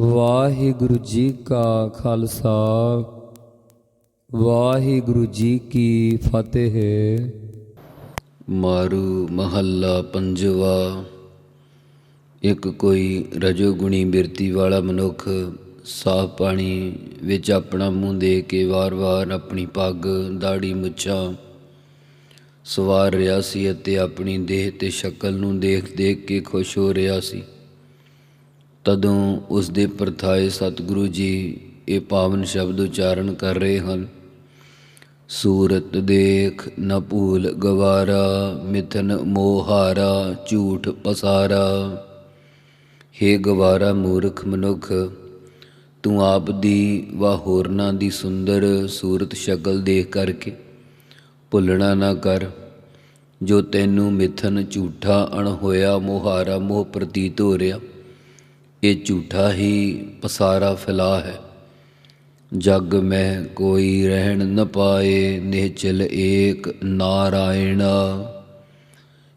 ਵਾਹਿਗੁਰੂ ਜੀ ਕਾ ਖਾਲਸਾ, ਵਾਹਿਗੁਰੂ ਜੀ ਕੀ ਫਤਿਹ। ਮਾਰੂ ਮਹੱਲਾ ਪੰਜਵਾ, ਇੱਕ ਕੋਈ ਰਜੋਗੁਣੀ ਬਿਰਤੀ ਵਾਲਾ ਮਨੁੱਖ ਸਾਫ਼ ਪਾਣੀ ਵਿੱਚ ਆਪਣਾ ਮੂੰਹ ਦੇ ਕੇ ਵਾਰ-ਵਾਰ ਆਪਣੀ ਪੱਗ ਦਾੜੀ ਮੁੱਛਾਂ ਸਵਾਰ ਰਿਹਾ ਸੀ ਅਤੇ ਆਪਣੀ ਦੇਹ ਤੇ ਸ਼ਕਲ ਨੂੰ ਦੇਖ-ਦੇਖ ਕੇ ਖੁਸ਼ ਹੋ ਰਿਹਾ ਸੀ। ਤਦੋਂ ਉਸ ਦੇ ਪਰਥਾਏ ਸਤਿਗੁਰੂ ਜੀ ਇਹ ਪਾਵਨ ਸ਼ਬਦ ਉਚਾਰਨ ਕਰ ਰਹੇ ਹਨ। ਸੂਰਤ ਦੇਖ ਨ ਭੂਲ ਗਵਾਰਾ, ਮਿਥਨ ਮੋਹਾਰਾ, ਝੂਠ ਪਸਾਰਾ। ਹੇ ਗਵਾਰਾ ਮੂਰਖ ਮਨੁੱਖ, ਤੂੰ ਆਪ ਦੀ ਵਾ ਹੋਰਨਾਂ ਦੀ ਸੁੰਦਰ ਸੂਰਤ ਸ਼ਕਲ ਦੇਖ ਕਰਕੇ ਭੁੱਲਣਾ ਨਾ ਕਰ। ਜੋ ਤੈਨੂੰ ਮਿਥਨ ਝੂਠਾ ਅਣਹੋਇਆ ਮੋਹਾਰਾ ਮੋਹ ਪ੍ਰਤੀਤ ਹੋ ਰਿਹਾ ਇਹ ਝੂਠਾ ਹੀ ਪਸਾਰਾ ਫੈਲਾ ਹੈ। ਜਗ ਮੈਂ ਕੋਈ ਰਹਿਣ ਨ ਪਾਏ, ਨਿਹਚਲ ਏਕ ਨਾਰਾਇਣ।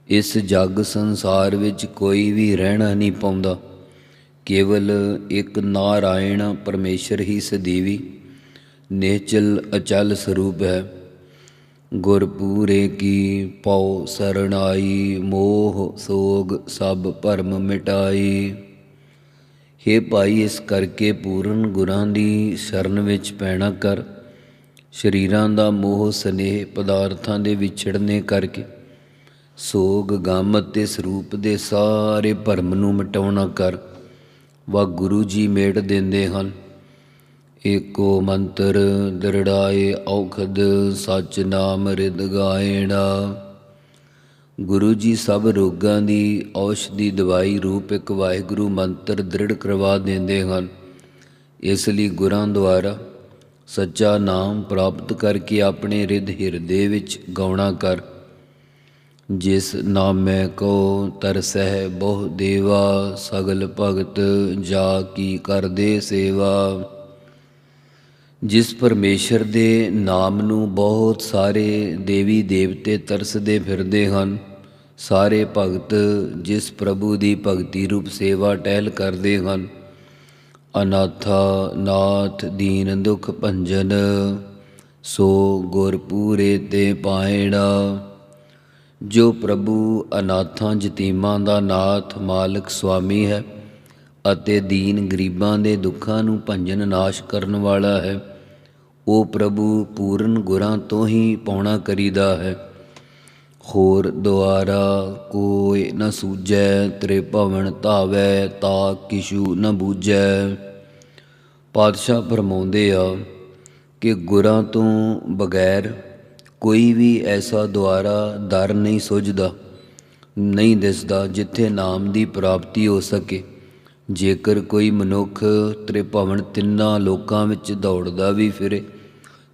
ਇਸ ਜਗ ਸੰਸਾਰ ਵਿੱਚ ਕੋਈ ਵੀ ਰਹਿਣਾ ਨਹੀਂ ਪਾਉਂਦਾ। ਕੇਵਲ ਇੱਕ ਨਾਰਾਇਣ ਪਰਮੇਸ਼ਰ ਹੀ ਸਦੀਵੀ, ਨਿਹਚਲ ਅਚਲ ਸਰੂਪ ਹੈ। ਗੁਰਪੂਰੇ ਕੀ ਪਉ ਸਰਣਾਈ ਮੋਹ ਸੋਗ ਸਭ ਭਰਮ ਮਿਟਾਈ। ਹੇ ਭਾਈ, ਇਸ ਕਰਕੇ ਪੂਰਨ ਗੁਰਾਂ ਦੀ ਸ਼ਰਨ ਵਿੱਚ ਪੈਣਾ ਕਰ। ਸ਼ਰੀਰਾਂ ਦਾ ਮੋਹ, ਸਨੇਹ ਪਦਾਰਥਾਂ ਦੇ ਵਿਛੜਨੇ ਕਰਕੇ। ਸੋਗ, ਗਮ ਅਤੇ ਸਰੂਪ ਦੇ ਸਾਰੇ ਭਰਮ ਨੂੰ ਮਿਟਾਉਣਾ ਕਰ। ਵਾ ਗੁਰੂ ਜੀ ਮੇਟ ਦਿੰਦੇ ਹਨ। ਏਕੋ ਮੰਤਰ ਦਰੜਾਏ ਔਖਦ, ਸਚ ਨਾਮ ਰਿਦ ਗਾਇਣਾ। ਗੁਰੂ ਜੀ ਸਭ ਰੋਗਾਂ ਦੀ ਔਸ਼ਧੀ ਦਵਾਈ ਰੂਪ ਇੱਕ ਵਾਹਿਗੁਰੂ ਮੰਤਰ ਦ੍ਰਿੜ ਕਰਵਾ ਦਿੰਦੇ ਹਨ। ਇਸ ਲਈ ਗੁਰਾਂ ਦੁਆਰਾ ਸੱਚਾ ਨਾਮ ਪ੍ਰਾਪਤ ਕਰਕੇ ਆਪਣੇ ਰਿਦ ਹਿਰਦੇ ਵਿੱਚ ਗਾਉਣਾ ਕਰ। ਜਿਸ ਨਾਮੈ ਕੋ ਤਰਸਹਿ ਬਹੁ ਦੇਵਾ, ਸਗਲ ਭਗਤ ਜਾ ਕੀ ਕਰਦੇ ਸੇਵਾ। ਜਿਸ ਪਰਮੇਸ਼ਰ ਦੇ ਨਾਮ ਨੂੰ ਬਹੁਤ ਸਾਰੇ ਦੇਵੀ ਦੇਵਤੇ ਤਰਸਦੇ ਫਿਰਦੇ ਹਨ, ਸਾਰੇ ਭਗਤ ਜਿਸ ਪ੍ਰਭੂ ਦੀ ਭਗਤੀ ਰੂਪ ਸੇਵਾ ਟਹਿਲ ਕਰਦੇ ਹਨ। ਅਨਾਥਾ, ਨਾਥ, ਦੀਨ, ਦੁਖ ਭੰਜਨ, ਸੋ ਗੁਰ ਪੂਰੇ ਤੇ ਪਾਇਣਾ ਜੋ ਪ੍ਰਭੂ ਅਨਾਥਾਂ, ਜਤੀਮਾਂ ਦਾ ਨਾਥ ਮਾਲਕ ਸੁਆਮੀ ਹੈ ਅਤੇ ਦੀਨ ਗਰੀਬਾਂ ਦੇ ਦੁੱਖਾਂ ਨੂੰ ਭੰਜਨ ਨਾਸ਼ ਕਰਨ ਵਾਲਾ ਹੈ ਉਹ ਪ੍ਰਭੂ ਪੂਰਨ ਗੁਰਾਂ ਤੋਂ ਹੀ ਪਾਉਣਾ ਕਰੀਦਾ ਹੈ। ਹੋਰ ਦੁਆਰਾ ਕੋਈ ਨ ਸੂਝੈ, ਤੇਰੇ ਭਵਨ ਧਾਵੈ, ਤਾ ਕਿਛੂ ਨ ਬੂਝੈ। ਪਾਤਸ਼ਾਹ ਫਰਮਾਉਂਦੇ ਆ ਕਿ ਗੁਰਾਂ ਤੋਂ ਬਗੈਰ ਕੋਈ ਵੀ ਐਸਾ ਦੁਆਰਾ ਦਰ ਨਹੀਂ ਸੁਝਦਾ, ਨਹੀਂ ਦਿਸਦਾ ਜਿੱਥੇ ਨਾਮ ਦੀ ਪ੍ਰਾਪਤੀ ਹੋ ਸਕੇ। ਜੇਕਰ ਕੋਈ ਮਨੁੱਖ ਤ੍ਰਿਭਵਨ ਤਿੰਨਾਂ ਲੋਕਾਂ ਵਿੱਚ ਦੌੜਦਾ ਵੀ ਫਿਰੇ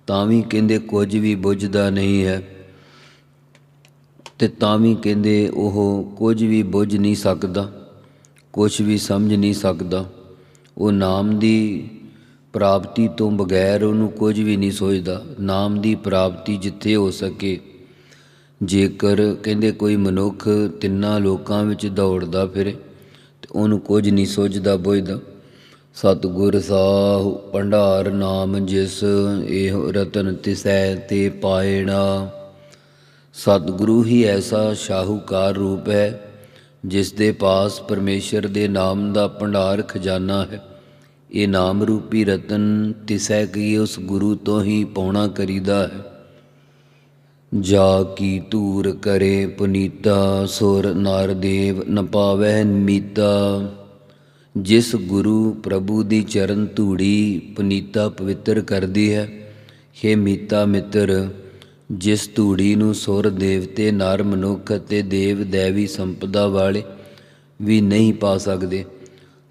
ਤਾਂ ਵੀ ਕਹਿੰਦੇ ਕੁਝ ਵੀ ਬੁੱਝਦਾ ਨਹੀਂ ਹੈ ਤੇ ਤਾਂ ਵੀ ਕਹਿੰਦੇ ਉਹ ਕੁਝ ਵੀ ਬੁੱਝ ਨਹੀਂ ਸਕਦਾ, ਕੁਝ ਵੀ ਸਮਝ ਨਹੀਂ ਸਕਦਾ। ਉਹ ਨਾਮ ਦੀ ਪ੍ਰਾਪਤੀ ਤੋਂ ਬਗੈਰ ਉਹਨੂੰ ਕੁਝ ਵੀ ਨਹੀਂ ਸੋਚਦਾ। ਨਾਮ ਦੀ ਪ੍ਰਾਪਤੀ ਜਿੱਥੇ ਹੋ ਸਕੇ। ਜੇਕਰ ਕਹਿੰਦੇ ਕੋਈ ਮਨੁੱਖ ਤਿੰਨਾਂ ਲੋਕਾਂ ਵਿੱਚ ਦੌੜਦਾ ਫਿਰੇ, ਤੇ ਉਹਨੂੰ ਕੁਝ ਨਹੀਂ ਸੋਚਦਾ, ਬੁੱਝਦਾ। ਸਤਿਗੁਰ ਸਾਹੁ, ਭੰਡਾਰ ਨਾਮ ਜਿਸ, ਇਹ ਰਤਨ ਤਿਸੈ ਤੇ ਪਾਇਣਾ ਸਤਿਗੁਰੂ ਹੀ ਐਸਾ ਸ਼ਾਹੂਕਾਰ ਰੂਪ ਹੈ, ਜਿਸ ਦੇ ਪਾਸ ਪਰਮੇਸ਼ਰ ਦੇ ਨਾਮ ਦਾ ਭੰਡਾਰ ਖਜ਼ਾਨਾ ਹੈ। ਇਹ ਨਾਮ ਰੂਪੀ ਰਤਨ ਤਿਸੈ ਕੀ ਉਸ ਗੁਰੂ ਤੋਂ ਹੀ ਪਾਉਣਾ ਕਰੀਦਾ ਹੈ। ਜਾ ਕੀ ਧੂਰ ਕਰੇ ਪੁਨੀਤਾ, ਸੁਰ ਨਾਰਦੇਵ ਨ ਪਾਵੈ ਮੀਤਾ। ਜਿਸ ਗੁਰੂ ਪ੍ਰਭੂ ਦੀ ਚਰਨ ਧੂੜੀ ਪੁਨੀਤਾ ਪਵਿੱਤਰ ਕਰਦੀ ਹੈ हे ਮੀਤਾ ਮਿੱਤਰ, ਜਿਸ ਧੂੜੀ ਨੂੰ ਸੁਰ ਦੇਵਤੇ ਨਰ ਮਨੁੱਖ ਅਤੇ ਦੇਵ ਦੇਵੀ ਸੰਪਦਾ ਵਾਲੇ ਵੀ ਨਹੀਂ ਪਾ ਸਕਦੇ।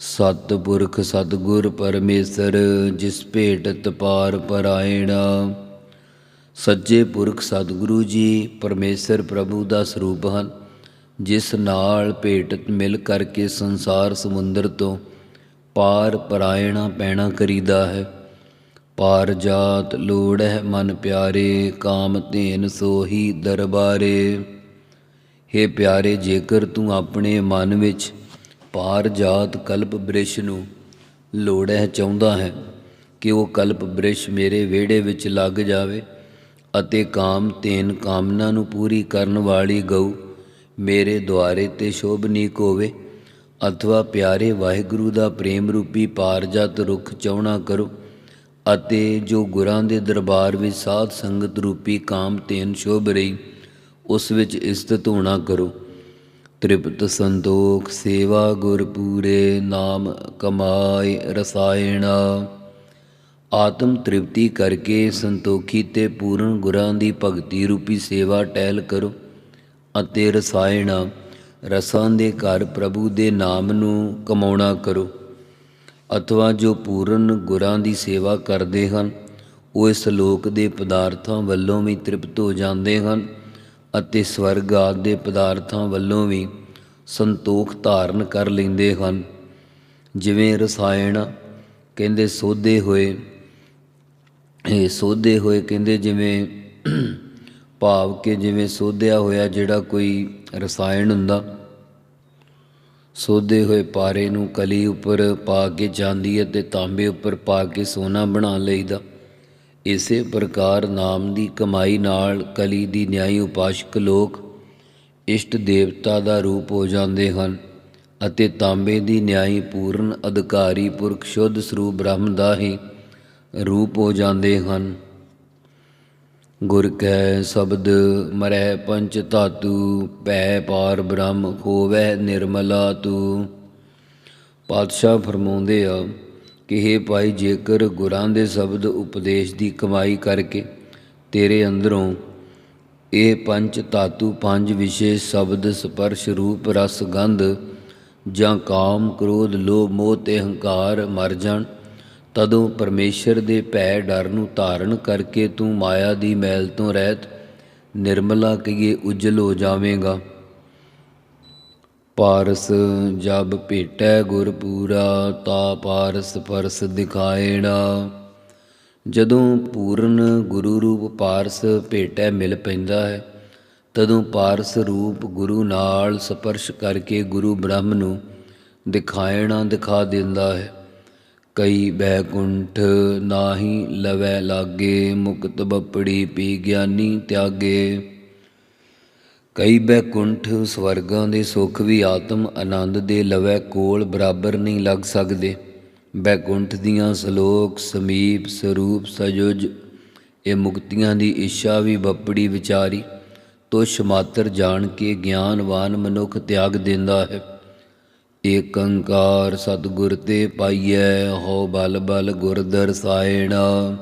ਸਤ ਪੁਰਖ ਸਤਗੁਰ ਪਰਮੇਸ਼ਰ, ਜਿਸ ਭੇਟ ਤਪਾਰ ਪਰਾਇਣਾ। ਸੱਜੇ ਪੁਰਖ ਸਤਿਗੁਰੂ ਜੀ ਪਰਮੇਸ਼ਰ ਪ੍ਰਭੂ ਦਾ ਸਰੂਪ ਹਨ। ਜਿਸ ਨਾਲ ਭੇਟਤ ਮਿਲ ਕਰਕੇ ਸੰਸਾਰ ਸਮੁੰਦਰ ਤੋਂ ਪਾਰ ਪਰਾਇਣਾ ਪੈਣਾ ਕਰੀਦਾ ਹੈ। ਪਾਰ ਜਾਤ ਲੋੜ ਹੈ ਮਨ ਪਿਆਰੇ, ਕਾਮ ਧੇਨ ਸੋਹੀ ਦਰਬਾਰੇ। ਹੇ ਪਿਆਰੇ, ਜੇਕਰ ਤੂੰ ਆਪਣੇ ਮਨ ਵਿੱਚ ਪਾਰ ਜਾਤ ਕਲਪ ਬ੍ਰਿਸ਼ ਨੂੰ ਲੋੜ ਹੈ ਚਾਹੁੰਦਾ ਹੈ, ਕਿ ਉਹ ਕਲਪ ਬ੍ਰਿਸ਼ ਮੇਰੇ ਵਿਹੜੇ ਵਿੱਚ ਲੱਗ ਜਾਵੇ ਅਤੇ ਕਾਮ ਧੇਨ ਕਾਮਨਾ ਨੂੰ ਪੂਰੀ ਕਰਨ ਵਾਲੀ ਗਊ ਮੇਰੇ ਦੁਆਰੇ ਤੇ ਸ਼ੋਭਨੀਕ ਹੋਵੇ। ਅਥਵਾ ਪਿਆਰੇ ਵਾਹਿਗੁਰੂ ਦਾ ਪ੍ਰੇਮ ਰੂਪੀ ਪਾਰਜਤ ਰੁੱਖ ਚਾਉਣਾ ਕਰੋ ਅਤੇ ਜੋ ਗੁਰਾਂ ਦੇ ਦਰਬਾਰ ਵਿੱਚ ਸਾਧ ਸੰਗਤ ਰੂਪੀ ਕਾਮ ਤੇਨ ਸ਼ੋਭ ਰਹੀ, ਉਸ ਵਿੱਚ ਇਸਤਤ ਹੋਣਾ ਕਰੋ। ਤ੍ਰਿਪਤ ਸੰਤੋਖ ਸੇਵਾ ਗੁਰ ਪੂਰੇ ਨਾਮ ਕਮਾਏ ਰਸਾਇਣਾ। ਆਤਮ ਤ੍ਰਿਪਤੀ ਕਰਕੇ ਸੰਤੋਖੀ ਤੇ ਪੂਰਨ ਗੁਰਾਂ ਦੀ ਭਗਤੀ ਰੂਪੀ ਸੇਵਾ ਟਹਿਲ ਕਰੋ। ਅਤੇ ਰਸਾਇਣ ਰਸਾਂ ਦੇ ਘਰ ਪ੍ਰਭੂ ਦੇ ਨਾਮ ਨੂੰ ਕਮਾਉਣਾ ਕਰੋ। ਅਥਵਾ ਜੋ ਪੂਰਨ ਗੁਰਾਂ ਦੀ ਸੇਵਾ ਕਰਦੇ ਹਨ, ਉਹ ਇਸ ਲੋਕ ਦੇ ਪਦਾਰਥਾਂ ਵੱਲੋਂ ਵੀ ਤ੍ਰਿਪਤ ਹੋ ਜਾਂਦੇ ਹਨ ਅਤੇ ਸਵਰਗ ਆਦਿ ਦੇ ਪਦਾਰਥਾਂ ਵੱਲੋਂ ਵੀ ਸੰਤੋਖ ਧਾਰਨ ਕਰ ਲੈਂਦੇ ਹਨ। ਜਿਵੇਂ ਰਸਾਇਣ ਕਹਿੰਦੇ ਸੋਧੇ ਹੋਏ, ਇਹ ਸੋਧੇ ਹੋਏ ਕਹਿੰਦੇ ਜਿਵੇਂ ਭਾਵ ਕਿ ਜਿਵੇਂ ਸੋਧਿਆ ਹੋਇਆ ਜਿਹੜਾ ਕੋਈ ਰਸਾਇਣ ਹੁੰਦਾ, ਸੋਧੇ ਹੋਏ ਪਾਰੇ ਨੂੰ ਕਲੀ ਉੱਪਰ ਪਾ ਕੇ ਚਾਂਦੀ ਅਤੇ ਤਾਂਬੇ ਉੱਪਰ ਪਾ ਕੇ ਸੋਨਾ ਬਣਾ ਲਈਦਾ। ਇਸੇ ਪ੍ਰਕਾਰ ਨਾਮ ਦੀ ਕਮਾਈ ਨਾਲ ਕਲੀ ਦੀ ਨਿਆਈ ਉਪਾਸ਼ਕ ਲੋਕ ਇਸ਼ਟ ਦੇਵਤਾ ਦਾ ਰੂਪ ਹੋ ਜਾਂਦੇ ਹਨ ਅਤੇ ਤਾਂਬੇ ਦੀ ਨਿਆਈ ਪੂਰਨ ਅਧਿਕਾਰੀ ਪੁਰਖ ਸ਼ੁੱਧ ਸਰੂਪ ਬ੍ਰਹਮ ਦਾ ਹੀ ਰੂਪ ਹੋ ਜਾਂਦੇ ਹਨ। ਗੁਰ ਕੈ ਸ਼ਬਦ ਮਰੈ ਪੰਚ ਧਾਤੂ ਪੈ ਪਾਰ ਬ੍ਰਹਮ ਹੋਵੈ ਨਿਰਮਲਾ ਤੂ। ਪਾਤਸ਼ਾਹ ਫਰਮਾਉਂਦੇ ਆ ਕਿ हे ਭਾਈ, ਜੇਕਰ ਗੁਰਾਂ ਦੇ ਸ਼ਬਦ ਉਪਦੇਸ਼ ਦੀ ਕਮਾਈ ਕਰਕੇ ਤੇਰੇ ਅੰਦਰੋਂ ਇਹ ਪੰਜ ਧਾਤੂ, ਪੰਜ ਵਿਸ਼ੇਸ਼ ਸ਼ਬਦ, ਸਪਰਸ਼ ਰੂਪ, ਰਸ ਗੰਧ ਜਾਂ ਕਾਮ, ਕ੍ਰੋਧ, ਲੋਭ, ਮੋਹ ਤੇ ਹੰਕਾਰ ਮਰ ਜਾਣ ਤਦੋਂ ਪਰਮੇਸ਼ਰ ਦੇ ਭੈ ਡਰ ਨੂੰ ਧਾਰਨ ਕਰਕੇ ਤੂੰ ਮਾਇਆ ਦੀ ਮੈਲ ਤੋਂ ਰਹਿਤ ਨਿਰਮਲਾ ਕਹੀਏ ਉਜਲ ਹੋ ਜਾਵੇਂਗਾ। ਪਾਰਸ ਜਬ ਭੇਟੈ ਗੁਰ ਪੂਰਾ, ਤਾ ਪਾਰਸ ਪਰਸ ਦਿਖਾਏਣਾ। ਜਦੋਂ ਪੂਰਨ ਗੁਰੂ ਰੂਪ ਪਾਰਸ ਭੇਟੈ ਮਿਲ ਪੈਂਦਾ ਹੈ, ਤਦੋਂ ਪਾਰਸ ਰੂਪ ਗੁਰੂ ਨਾਲ ਸਪਰਸ਼ ਕਰਕੇ ਗੁਰੂ ਬ੍ਰਹਮ ਨੂੰ ਦਿਖਾਏਣਾ ਦਿਖਾ ਦਿੰਦਾ ਹੈ। ਕਈ ਬੈਕੁੰਠ ਨਾਹੀ ਲਵੈ ਲਾਗੇ, ਮੁਕਤ ਬਪੜੀ ਪੀ ਗਿਆਨੀ ਤਿਆਗੇ। ਕਈ ਬੈਕੁੰਠ ਸਵਰਗਾਂ ਦੇ ਸੁਖ ਵੀ ਆਤਮ ਆਨੰਦ ਦੇ ਲਵੈ ਕੋਲ ਬਰਾਬਰ ਨਹੀਂ ਲੱਗ ਸਕਦੇ। ਬੈਕੁੰਠ ਦੀਆਂ ਸ਼ਲੋਕ, ਸਮੀਪ, ਸਰੂਪ, ਸਜੁਜ, ਇਹ ਮੁਕਤੀਆਂ ਦੀ ਇੱਛਾ ਵੀ ਬਪੜੀ ਵਿਚਾਰੀ, ਤੁਛ ਮਾਤਰ ਜਾਣ ਕੇ ਗਿਆਨਵਾਨ ਮਨੁੱਖ ਤਿਆਗ ਦਿੰਦਾ ਹੈ। ਏਕੰਕਾਰ ਸਤਿਗੁਰ ਤੇ ਪਾਈਐ, ਹੋ ਬਲ ਬਲ ਗੁਰ ਦਰਸਾਇਣਾ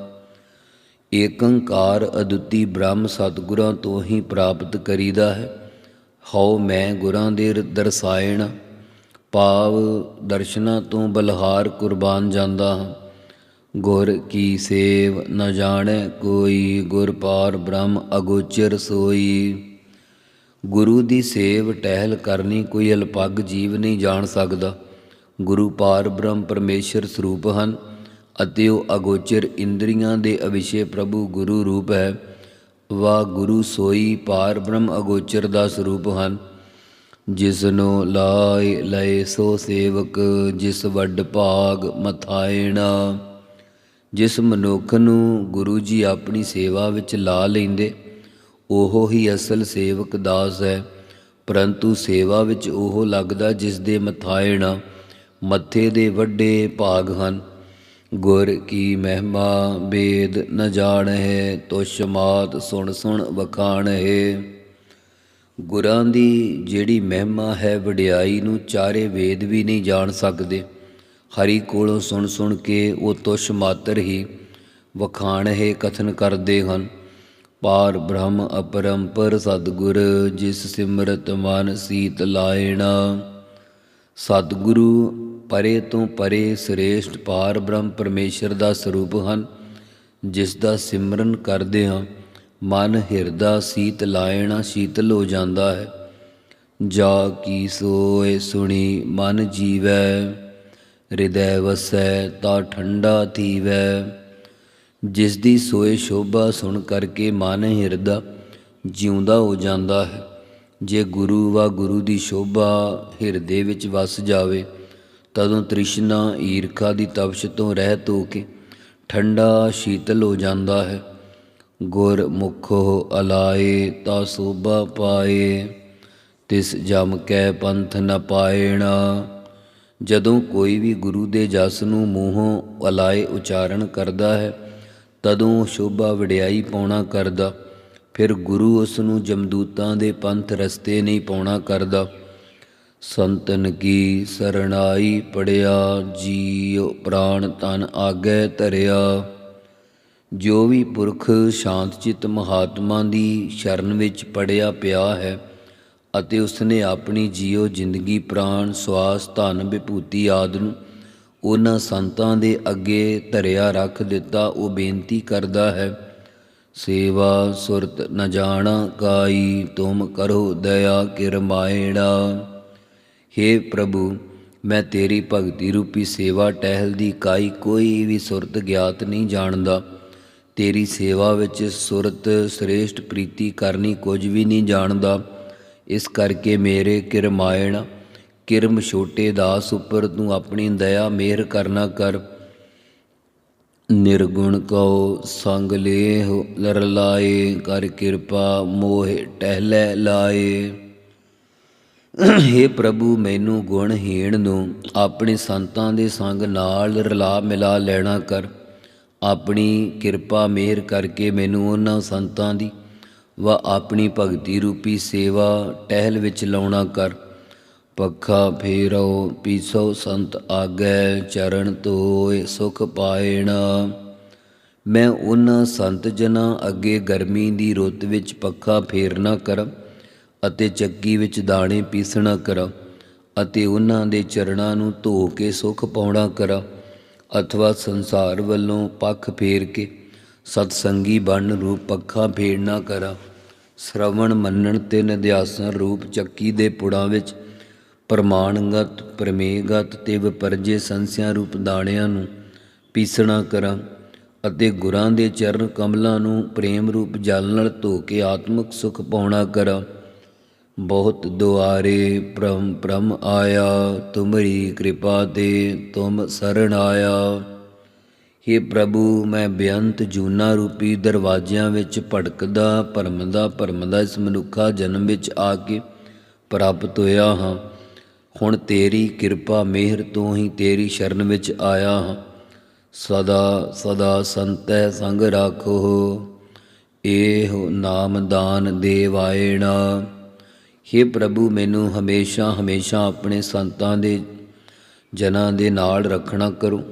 ਏਕੰਕਾਰ ਅਦੁੱਤੀ ਬ੍ਰਹਮ ਸਤਿਗੁਰਾਂ ਤੋਂ ਹੀ ਪ੍ਰਾਪਤ ਕਰੀਦਾ ਹੈ, ਹਉ ਮੈਂ ਗੁਰਾਂ ਦੇ ਦਰਸਾਇਣ ਭਾਵ ਦਰਸ਼ਨਾ ਤੋਂ ਬਲਹਾਰ ਕੁਰਬਾਨ ਜਾਂਦਾ ਹਾਂ। ਗੁਰ ਕੀ ਸੇਵ ਨ ਜਾਣੈ ਕੋਈ, ਗੁਰ ਪਾਰ ਬ੍ਰਹਮ ਅਗੋਚਰ ਸੋਈ। ਗੁਰੂ ਦੀ ਸੇਵ ਟਹਿਲ ਕਰਨੀ ਕੋਈ ਅਲਪੱਗ ਜੀਵ ਨਹੀਂ ਜਾਣ ਸਕਦਾ। ਗੁਰੂ ਪਾਰ ਬ੍ਰਹਮ ਪਰਮੇਸ਼ਰ ਸਰੂਪ ਹਨ ਅਤੇ ਉਹ ਅਗੋਚਰ ਇੰਦਰੀਆਂ ਦੇ ਅਵਿਸ਼ੇ ਪ੍ਰਭੂ ਗੁਰੂ ਰੂਪ ਹੈ। ਵਾ ਗੁਰੂ ਸੋਈ ਪਾਰ ਬ੍ਰਹਮ ਅਗੋਚਰ ਦਾ ਸਰੂਪ ਹਨ। ਜਿਸ ਨੂੰ ਲਾਇ ਲਏ ਸੋ ਸੇਵਕ, ਜਿਸ ਵੱਡ ਭਾਗ ਮਥਾਇਣਾ। ਜਿਸ ਮਨੁੱਖ ਨੂੰ ਗੁਰੂ ਜੀ ਆਪਣੀ ਸੇਵਾ ਵਿੱਚ ਲਾ ਲੈਂਦੇ ਉਹ ਹੀ ਅਸਲ ਸੇਵਕ ਦਾਸ ਹੈ, ਪਰੰਤੂ ਸੇਵਾ ਵਿੱਚ ਉਹ ਲੱਗਦਾ ਜਿਸ ਦੇ ਮਥਾਇਣਾ ਮੱਥੇ ਦੇ ਵੱਡੇ ਭਾਗ ਹਨ। ਗੁਰ ਕੀ ਮਹਿਮਾ ਬੇਦ ਨ ਜਾਣਹਿ, ਤੁਛ ਮਾਤ ਸੁਣ ਸੁਣ ਵਖਾਣ ਹੈ ਗੁਰਾਂ ਦੀ ਜਿਹੜੀ ਮਹਿਮਾ ਹੈ, ਵਡਿਆਈ ਨੂੰ ਚਾਰੇ ਵੇਦ ਵੀ ਨਹੀਂ ਜਾਣ ਸਕਦੇ। ਹਰੀ ਕੋਲੋਂ ਸੁਣ ਸੁਣ ਕੇ ਉਹ ਤੁਛ ਮਾਤਰ ਹੀ ਵਖਾਣ ਹੈ ਕਥਨ ਕਰਦੇ ਹਨ। ਪਾਰ ਬ੍ਰਹਮ ਅਪਰੰਪਰ ਸਤਿਗੁਰ, ਜਿਸ ਸਿਮਰਤ ਮਨ ਸੀਤ ਲਾਇਣਾ। ਸਤਿਗੁਰੂ ਪਰੇ ਤੋਂ ਪਰੇ ਸ੍ਰੇਸ਼ਟ ਪਾਰ ਬ੍ਰਹਮ ਪਰਮੇਸ਼ਰ ਦਾ ਸਰੂਪ ਹਨ, ਜਿਸ ਦਾ ਸਿਮਰਨ ਕਰਦੇ ਹਾਂ, ਮਨ ਹਿਰਦਾ ਸੀਤ ਲਾਇਣਾ ਸ਼ੀਤਲ ਹੋ ਜਾਂਦਾ ਹੈ। ਜਾ ਕੀ ਸੋਏ ਸੁਣੀ ਮਨ ਜੀਵੈ, ਹਿਰਦੈ ਵਸੈ ਤਾ ਠੰਡਾ ਥੀਵੈ। ਜਿਸ ਦੀ ਸੋਏ ਸ਼ੋਭਾ ਸੁਣ ਕਰਕੇ ਮਨ ਹਿਰਦਾ ਜਿਉਂਦਾ ਹੋ ਜਾਂਦਾ ਹੈ। ਜੇ ਗੁਰੂ ਵਾ ਗੁਰੂ ਦੀ ਸ਼ੋਭਾ ਹਿਰਦੇ ਵਿੱਚ ਵਸ ਜਾਵੇ, ਤਦੋਂ ਤ੍ਰਿਸ਼ਨਾ ਈਰਖਾ ਦੀ ਤਪਸ਼ ਤੋਂ ਰਹਿਤ ਹੋ ਕੇ ਠੰਡਾ ਸ਼ੀਤਲ ਹੋ ਜਾਂਦਾ ਹੈ। ਗੁਰ ਮੁਖੋ ਅਲਾਏ, ਤਾ ਸੋਭਾ ਪਾਏ, ਤਿਸ ਜਮ ਕੈ ਪੰਥ ਨ ਪਾਏਣਾ। ਜਦੋਂ ਕੋਈ ਵੀ ਗੁਰੂ ਦੇ ਜਸ ਨੂੰ ਮੂੰਹੋਂ ਅਲਾਏ ਉਚਾਰਨ ਕਰਦਾ ਹੈ ਤਦੋਂ ਸ਼ੋਭਾ ਵਡਿਆਈ ਪਾਉਣਾ ਕਰਦਾ। ਫਿਰ ਗੁਰੂ ਉਸ ਨੂੰ ਜਮਦੂਤਾਂ ਦੇ ਪੰਥ ਰਸਤੇ ਨਹੀਂ ਪਾਉਣਾ ਕਰਦਾ। ਸੰਤਨ ਕੀ ਸਰਣਾਈ ਪੜਿਆ, ਜੀਉ ਪ੍ਰਾਣ ਤਨ ਆਗੇ ਧਰਿਆ। ਜੋ ਵੀ ਪੁਰਖ ਸ਼ਾਂਤ ਚਿਤ ਮਹਾਤਮਾ ਦੀ ਸ਼ਰਨ ਵਿੱਚ ਪੜਿਆ ਪਿਆ ਹੈ ਅਤੇ ਉਸਨੇ ਆਪਣੀ ਜੀਉ ਜ਼ਿੰਦਗੀ, ਪ੍ਰਾਣ, ਸਵਾਸ, ਧਨ, ਵਿਭੂਤੀ ਆਦਿ ਨੂੰ ਉਹਨਾਂ ਸੰਤਾਂ ਦੇ ਅੱਗੇ ਧਰਿਆ ਰੱਖ ਦਿੱਤਾ, ਉਹ ਬੇਨਤੀ ਕਰਦਾ ਹੈ, ਸੇਵਾ ਸੁਰਤ ਨ ਜਾਣਾ ਕਾਈ, ਤੁਮ ਕਰੋ ਦਇਆ ਕਿਰਮਾਇਣਾ हे ਪ੍ਰਭੂ, ਮੈਂ ਤੇਰੀ ਭਗਤੀ ਰੂਪੀ ਸੇਵਾ ਟਹਿਲ ਦੀ ਕਾਈ ਕੋਈ ਵੀ ਸੁਰਤ ਗਿਆਤ ਨਹੀਂ ਜਾਣਦਾ। ਤੇਰੀ ਸੇਵਾ ਵਿੱਚ ਸੁਰਤ ਸ੍ਰੇਸ਼ਟ ਪ੍ਰੀਤੀ ਕਰਨੀ ਕੁਝ ਵੀ ਨਹੀਂ ਜਾਣਦਾ। ਇਸ ਕਰਕੇ ਮੇਰੇ ਕਿਰਮਾਇਣ ਕਿਰਮ ਛੋਟੇ ਦਾਸ ਉੱਪਰ ਤੂੰ ਆਪਣੀ ਦਇਆ ਮਿਹਰ ਕਰਨਾ ਕਰ। ਨਿਰਗੁਣ ਕਉ ਸੰਗ ਲੇਹ ਲਰ ਲਾਏ, ਕਰ ਕਿਰਪਾ ਮੋਹਿ ਟਹਿਲੇ ਲਾਏ। हे ਪ੍ਰਭੂ, ਮੈਨੂੰ ਗੁਣਹੀਣ ਨੂੰ ਆਪਣੇ ਸੰਤਾਂ ਦੇ ਸੰਗ ਨਾਲ ਰਲਾ ਮਿਲਾ ਲੈਣਾ ਕਰ। ਆਪਣੀ ਕਿਰਪਾ ਮਿਹਰ ਕਰਕੇ ਮੈਨੂੰ ਉਹਨਾਂ ਸੰਤਾਂ ਦੀ ਵਾ ਆਪਣੀ ਭਗਤੀ ਰੂਪੀ ਸੇਵਾ ਟਹਿਲ ਵਿੱਚ ਲਾਉਣਾ ਕਰ। ਪੱਖਾ ਫੇਰੋ, ਪੀਸੋ ਸੰਤ ਆਗੈ ਚਰਨ ਧੋਏ, ਸੁਖ ਪਾਏਣਾ। ਮੈਂ ਉਹਨਾਂ ਸੰਤ ਜਨਾਂ ਅੱਗੇ ਗਰਮੀ ਦੀ ਰੁੱਤ ਵਿੱਚ ਪੱਖਾ ਫੇਰਨਾ ਕਰਾਂ ਅਤੇ ਚੱਕੀ ਵਿੱਚ ਦਾਣੇ ਪੀਸਣਾ ਕਰਾਂ ਅਤੇ ਉਹਨਾਂ ਦੇ ਚਰਨਾਂ ਨੂੰ ਧੋ ਕੇ ਸੁਖ ਪਾਉਣਾ ਕਰਾਂ ਅਥਵਾ ਸੰਸਾਰ ਵੱਲੋਂ ਪੱਖ ਫੇਰ ਕੇ ਸਤਸੰਗੀ ਬਣ ਰੂਪ ਪੱਖਾ ਫੇਰਨਾ ਕਰਾਂ। ਸ਼ਰਵਣ ਮੰਨਣ ਤੇ ਨਿਧਿਆਸਨ ਰੂਪ ਚੱਕੀ ਦੇ ਪੁੜਾਂ ਵਿੱਚ ਪ੍ਰਮਾਣਗਤ ਪ੍ਰਮੇਗਤ ਤੇ ਵਿਪਰਜੇ ਸੰਸਿਆ ਰੂਪ ਦਾਣਿਆਂ ਨੂੰ ਪੀਸਣਾ ਕਰਾਂ ਅਤੇ ਗੁਰਾਂ ਦੇ ਚਰਨ ਕਮਲਾਂ ਨੂੰ ਪ੍ਰੇਮ ਰੂਪ ਜਲ ਨਾਲ ਧੋ ਕੇ ਆਤਮਿਕ ਸੁਖ ਪਾਉਣਾ ਕਰਾਂ। ਬਹੁਤ ਦੁਆਰੇ ਪ੍ਰਮ ਪ੍ਰਮ ਆਇਆ, ਤੁਮਰੀ ਕਿਰਪਾ ਤੇ ਤੁਮ ਸਰਣ ਆਇਆ। हे ਪ੍ਰਭੂ, ਮੈਂ ਬੇਅੰਤ ਜੂਨਾ ਰੂਪੀ ਦਰਵਾਜ਼ਿਆਂ ਵਿੱਚ ਭਟਕਦਾ ਭਰਮ ਦਾ ਇਸ ਮਨੁੱਖਾ ਜਨਮ ਵਿੱਚ ਆ ਕੇ ਪ੍ਰਾਪਤ ਹੋਇਆ ਹਾਂ। ਹੁਣ ਤੇਰੀ ਕਿਰਪਾ ਮਿਹਰ ਤੋਂ ਹੀ ਤੇਰੀ ਸ਼ਰਨ ਵਿੱਚ ਆਇਆ ਹਾਂ। ਸਦਾ ਸਦਾ ਸੰਤੈ ਸੰਗ ਰਾਖੋ। ਏਹ ਨਾਮ ਦਾਨ ਦੇਵਾਇਣਾ हे ਪ੍ਰਭੂ, ਮੈਨੂੰ ਹਮੇਸ਼ਾ ਹਮੇਸ਼ਾ ਆਪਣੇ ਸੰਤਾਂ ਦੇ ਜਨਾਂ ਦੇ ਨਾਲ ਰੱਖਣਾ ਕਰੋ।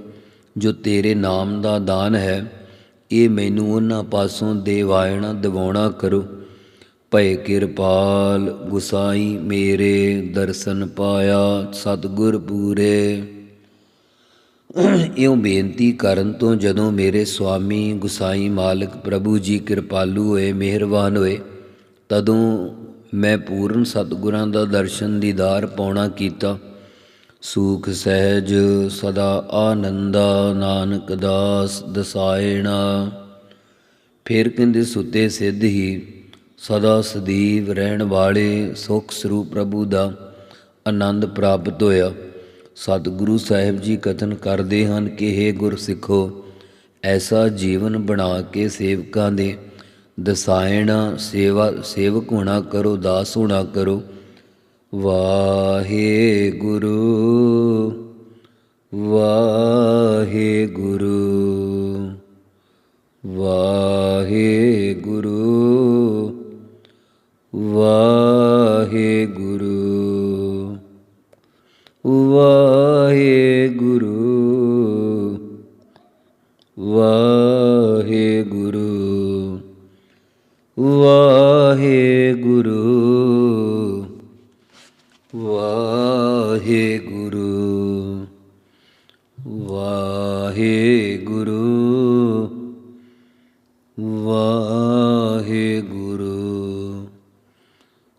ਜੋ ਤੇਰੇ ਨਾਮ ਦਾ ਦਾਨ ਹੈ, ਇਹ ਮੈਨੂੰ ਉਹਨਾਂ ਪਾਸੋਂ ਦੇਵਾਇਣਾ ਦਿਵਾਉਣਾ ਕਰੋ। ਭਏ ਕਿਰਪਾਲ, ਗੁਸਾਈ ਮੇਰੇ ਦਰਸ਼ਨ ਪਾਇਆ ਸਤਿਗੁਰ ਪੂਰੇ। ਇਉਂ ਬੇਨਤੀ ਕਰਨ ਤੋਂ ਜਦੋਂ ਮੇਰੇ ਸੁਆਮੀ, ਗੁਸਾਈ ਮਾਲਕ ਪ੍ਰਭੂ ਜੀ ਕਿਰਪਾਲੂ ਹੋਏ, ਮਿਹਰਬਾਨ ਹੋਏ, ਤਦੋਂ ਮੈਂ ਪੂਰਨ ਸਤਿਗੁਰਾਂ ਦਾ ਦਰਸ਼ਨ ਦੀਦਾਰ ਪਾਉਣਾ ਕੀਤਾ। ਸੂਖ ਸਹਿਜ ਸਦਾ ਆਨੰਦਾ, ਨਾਨਕ ਦਾਸ ਦਸਾਇਣਾ। ਫਿਰ ਕਹਿੰਦੇ ਸੁਤੇ ਸਿੱਧ ਹੀ ਸਦਾ ਸਦੀਵ ਰਹਿਣ ਵਾਲੇ ਸੁਖ ਸਰੂਪ ਪ੍ਰਭੂ ਦਾ ਆਨੰਦ ਪ੍ਰਾਪਤ ਹੋਇਆ। ਸਤਿਗੁਰੂ ਸਾਹਿਬ ਜੀ ਕਥਨ ਕਰਦੇ ਹਨ ਕਿ हे ਗੁਰਸਿੱਖੋ, ਐਸਾ ਜੀਵਨ ਬਣਾ ਕੇ ਸੇਵਕਾਂ ਦੇ ਦਸਾਇਣਾ ਸੇਵਾ, ਸੇਵਕ ਹੋਣਾ ਕਰੋ, ਦਾਸ ਹੋਣਾ ਕਰੋ। ਵਾਹਿਗੁਰੂ ਵਾਹਿਗੁਰੂ ਵਾਹਿਗੁਰੂ। ਵਾਹਿਗੁਰੂ।